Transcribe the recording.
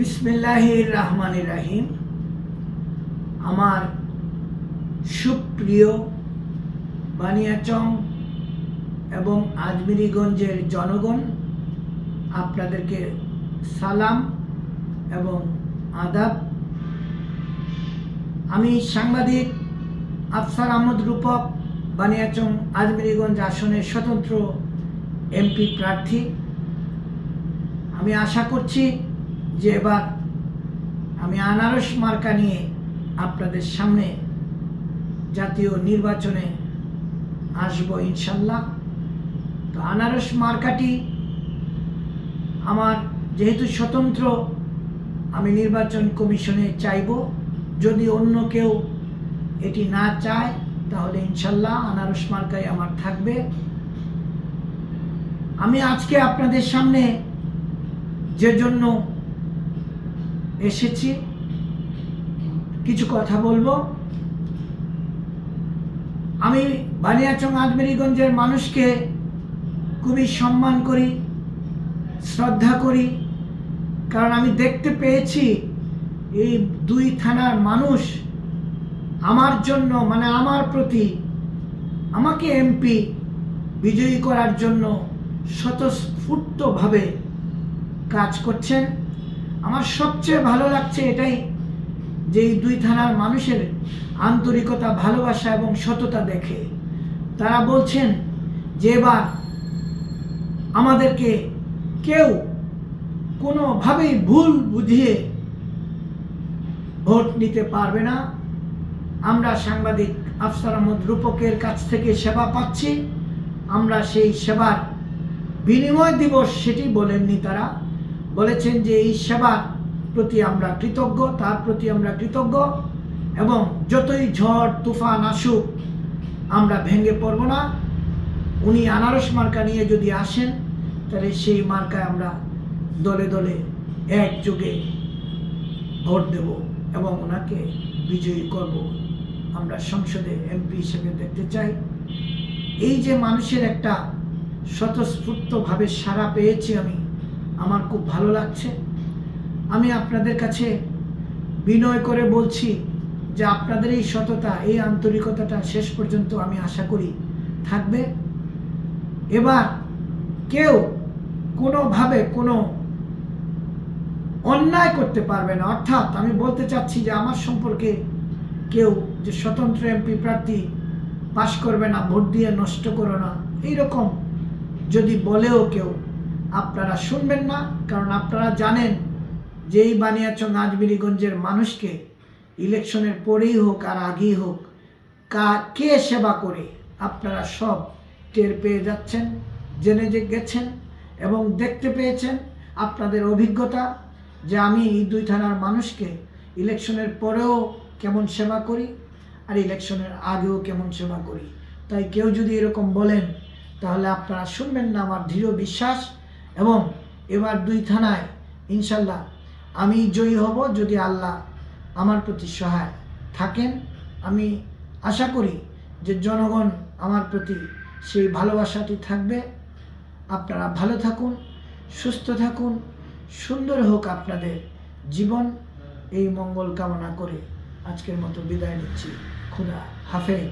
বিসমিল্লাহির রহমান রাহিম। আমার সুপ্রিয় বানিয়াচং এবং আজমিরিগঞ্জের জনগণ, আপনাদেরকে সালাম এবং আদাব। আমি সাংবাদিক আফসার আহমদ রূপক, বানিয়াচং আজমিরিগঞ্জ আসনের স্বতন্ত্র এমপি প্রার্থী। আমি আশা করছি যে এবার আমি আনারস মার্কা নিয়ে আপনাদের সামনে জাতীয় নির্বাচনে আসব ইনশাল্লাহ। তো আনারস মার্কাটি আমার যেহেতু স্বতন্ত্র, আমি নির্বাচন কমিশনে চাইব। যদি অন্য কেউ এটি না চায়, তাহলে ইনশাল্লাহ আনারস মার্কাই আমার থাকবে। আমি আজকে আপনাদের সামনে যে জন্য এসেছি। কিছু কথা বলব। আমি বানিয়াচং আজমেরিগঞ্জের মানুষকে খুবই সম্মান করি, শ্রদ্ধা করি, কারণ আমি দেখতে পেয়েছি এই দুই থানার মানুষ আমার জন্য মানে আমার প্রতি আমাকে এমপি বিজয়ী করার জন্য স্বতঃস্ফূর্তভাবে কাজ করছেন। আমার সবচেয়ে ভালো লাগছে এটাই যে এই দুই থানার মানুষের আন্তরিকতা, ভালোবাসা এবং সততা দেখে। তারা বলছেন যে এবার আমাদেরকে কেউ কোনোভাবেই ভুল বুঝিয়ে ভোট নিতে পারবে না। আমরা সাংবাদিক আফসার আহমদ রূপকের কাছ থেকে সেবা পাচ্ছি। আমরা সেই সেবার বিনিময় দিবস সেটি বলেননি তারা। বলেছেন যে এই সেবার প্রতি আমরা কৃতজ্ঞ, তার প্রতি আমরা কৃতজ্ঞ এবং যতই ঝড়, তুফান আসুক, আমরা ভেঙে পড়ব না। উনি আনারস মার্কা নিয়ে যদি আসেন, তাহলে সেই মার্কায় আমরা দলে দলে একযোগে ভোট দেব এবং ওনাকে বিজয়ী করব। আমরা সংসদে এমপি হিসেবে দেখতে চাই। এই যে মানুষের একটা স্বতঃস্ফূর্তভাবে সাড়া পেয়েছি আমি আমার খুব ভালো লাগছে। আমি আপনাদের কাছে বিনয় করে বলছি যে আপনাদের এই সততা, এই আন্তরিকতাটা শেষ পর্যন্ত আমি আশা করি থাকবে। এবার কেউ কোনোভাবে কোনো অন্যায় করতে পারবে না। অর্থাৎ আমি বলতে চাচ্ছি যে আমার সম্পর্কে কেউ যে স্বতন্ত্র এমপি প্রার্থী পাশ করবে না, ভোট দিয়ে নষ্ট করো না, এইরকম যদি বলেও কেউ আপনারা শুনবেন না, কারণ আপনারা জানেন যে এই বানিয়াচং আজমিরিগঞ্জের মানুষকে ইলেকশনের পরেই হোক আর আগেই হোক, কা, কে সেবা করে আপনারা সব টের পেয়ে যাচ্ছেন, জেনে যে গেছেন এবং দেখতে পেয়েছেন আপনাদের অভিজ্ঞতা যে আমি এই দুই থানার মানুষকে ইলেকশনের পরেও কেমন সেবা করি আর ইলেকশনের আগেও কেমন সেবা করি। তাই কেউ যদি এরকম বলেন, তাহলে আপনারা শুনবেন না আমার দৃঢ় বিশ্বাস। এবং এবার দুই থানায়, ইনশাল্লাহ আমি জয়ী হব যদি আল্লাহ আমার প্রতি সহায় থাকেন। আমি আশা করি যে জনগণ আমার প্রতি সেই ভালোবাসাটি থাকবে। আপনারা ভালো থাকুন, সুস্থ থাকুন, সুন্দর হোক আপনাদের জীবন। এই মঙ্গল কামনা করে আজকের মতো বিদায় নিচ্ছি। খুদা হাফেজ।